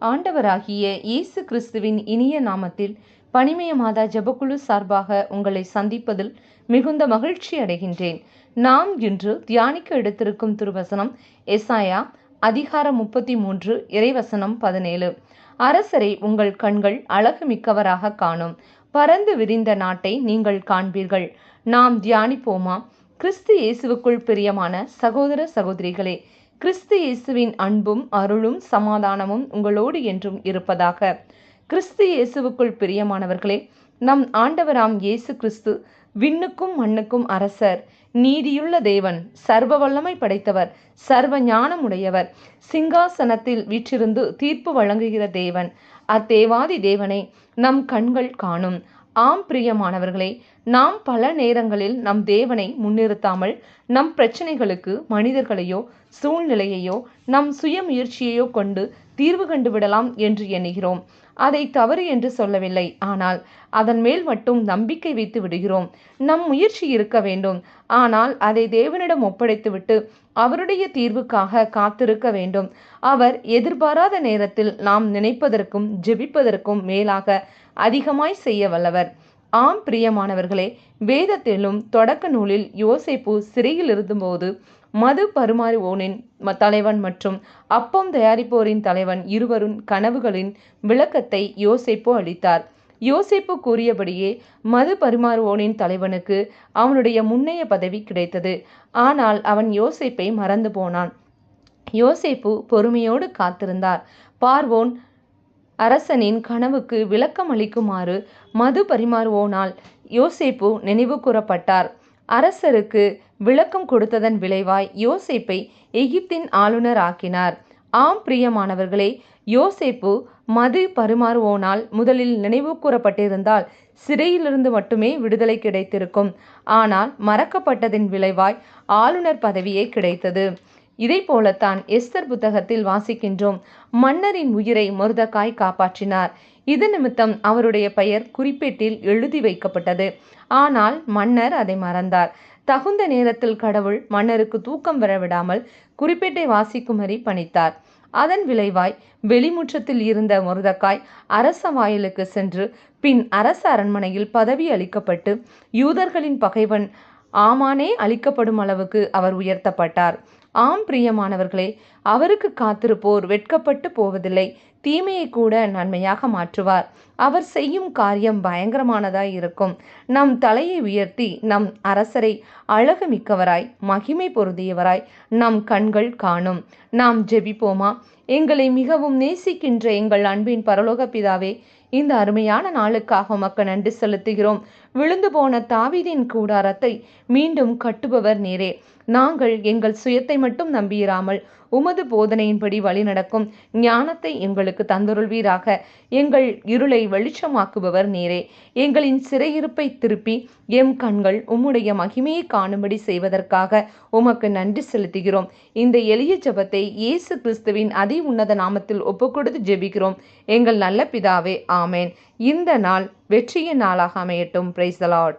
ஆண்டவராகிய இயேசு கிறிஸ்துவின் இனிய நாமத்தில் பனிமய மாதா ஜபக்குழு சார்பாக உங்களை சந்திப்பதில் மிகுந்த மகிழ்ச்சி அடைகின்றேன். நாம் இன்று தியானிக்க எடுத்திருக்கும் திருவசனம் எசாயா அதிகாரம் முப்பத்தி மூன்று இறைவசனம் பதினேழு. அரசரை உங்கள் கண்கள் அழகு மிக்கவராக காணும். பறந்து விரிந்த நாட்டை நீங்கள் காண்பீர்கள். நாம் தியானிப்போமா? கிறிஸ்து இயேசுவுக்குள் பிரியமான சகோதர சகோதரிகளே கிறிஸ்து இயேசுவின் அன்பும் அருளும் சமாதானமும் உங்களோடு என்றும் இருப்பதாக. கிறிஸ்து இயேசுவுக்குள் பிரியமானவர்களே நம் ஆண்டவராம் இயேசு கிறிஸ்து விண்ணுக்கும் மண்ணுக்கும் அரசர் நீதியுள்ள தேவன் சர்வ வல்லமை படைத்தவர் சர்வ ஞானமுடையவர் சிங்காசனத்தில் வீற்றிருந்து தீர்ப்பு வழங்குகிற தேவன் அத்தேவாதி தேவனை நம் கண்கள் காணும். ஆம் பிரியமானவர்களே நாம் பல நேரங்களில் நம் தேவனை முன்னிறுத்தாமல் நம் பிரச்சனைகளுக்கு மனிதர்களையோ சூழ்நிலையையோ நம் சுய முயற்சியையோ கொண்டு தீர்வு கண்டு விடலாம் என்று எண்ணுகிறோம். அதை தவறு என்று சொல்லவில்லை. ஆனால் அதன் மேல் மட்டும் நம்பிக்கை வைத்து விடுகிறோம். நம் முயற்சி இருக்க வேண்டும். ஆனால் அதை தேவனிடம் ஒப்படைத்துவிட்டு அவருடைய தீர்வுக்காக காத்திருக்க வேண்டும். அவர் எதிர்பாராத நேரத்தில் நாம் நினைப்பதற்கும் ஜெபிப்பதற்கும் மேலாக அதிகமாய் செய்ய வல்லவர். ஆம் பிரியமானவர்களே வேதத்திலும் தொடக்க நூலில் யோசேப்பு சிறையில் இருந்தபோது மது பருமாறுவோனின் தலைவன் மற்றும் அப்பம் தயாரிப்போரின் தலைவன் இருவரும் கனவுகளின் விளக்கத்தை யோசிப்பு அளித்தார். யோசிப்பு கூறியபடியே மது பரிமாறுவோனின் தலைவனுக்கு அவனுடைய முன்னைய பதவி கிடைத்தது. ஆனால் அவன் யோசிப்பை மறந்து போனான். யோசேப்பு பொறுமையோடு காத்திருந்தார். பார்வோன் அரசனின் கனவுக்கு விளக்கம் அளிக்குமாறு மது பரிமாறுவோனால் யோசேப்பு நினைவு கூறப்பட்டார். அரசருக்கு விளக்கம் கொடுத்ததன் விளைவாய் யோசேப்பை எகிப்தின் ஆளுநர் ஆக்கினார். ஆம் பிரியமானவர்களே யோசேப்பு மது பருமாறுவோனால் முதலில் நினைவு கூறப்பட்டிருந்தால் சிறையிலிருந்து மட்டுமே விடுதலை கிடைத்திருக்கும். ஆனால் மறக்கப்பட்டதின் விளைவாய் ஆளுநர் பதவியே கிடைத்தது. இதை போலத்தான் எஸ்தர் புத்தகத்தில் வாசிக்கின்றோம் மன்னரின் உயிரை மருதக்காய் காப்பாற்றினார். இது நிமித்தம் அவருடைய பெயர் குறிப்பேட்டில் எழுதி வைக்கப்பட்டது. ஆனால் மன்னர் அதை மறந்தார். தகுந்த நேரத்தில் கடவுள் மன்னருக்கு தூக்கம் வரவிடாமல் குறிப்பேட்டை வாசிக்கும்படி பணித்தார். அதன் விளைவாய் வெளிமுற்றத்தில் இருந்த மருதக்காய் அரச வாயிலுக்கு சென்று பின் அரச அரண்மனையில் பதவி அளிக்கப்பட்டு யூதர்களின் பகைவன் ஆமானே அளிக்கப்படும் அளவுக்கு அவர் உயர்த்தப்பட்டார். ஆம் பிரியமானவர்களே அவருக்கு காத்திருப்போர் வெட்கப்பட்டு போவதில்லை. தீமையை கூட நன்மையாக மாற்றுவார். அவர் செய்யும் காரியம் பயங்கரமானதாய் இருக்கும். நம் தலையை உயர்த்தி நம் அரசரை அழகு மிக்கவராய் மகிமை பொருந்தியவராய் நம் கண்கள் காணும். நாம் ஜெபிப்போமா? எங்களை மிகவும் நேசிக்கின்ற எங்கள் அன்பின் பரலோக பிதாவே இந்த அருமையான நாளுக்காக உமக்கு நன்றி செலுத்துகிறோம். விழுந்து போன தாவீதின் கூடாரத்தை மீண்டும் கட்டுபவர் நேரே. நாங்கள் எங்கள் சுயத்தை மட்டும் நம்பியிராமல் உமது போதனையின்படி வழி நடக்கும் ஞானத்தை எங்களுக்கு தந்துருள்வீராக. எங்கள் இருளை வெளிச்சமாக்குபவர் நேரே. எங்களின் சிறையிருப்பை திருப்பி எம் கண்கள் உம்முடைய மகிமையை காணும்படி செய்வதற்காக உமக்கு நன்றி செலுத்துகிறோம். இந்த எளிய ஜபத்தை இயேசு கிறிஸ்துவின் அதி உன்னத நாமத்தில் ஒப்புக்கொடுத்து ஜெபிக்கிறோம். எங்கள் நல்ல பிதாவே ஆமேன். இந்த நாள் வெற்றியின் நாளாக அமையட்டும். Price Lord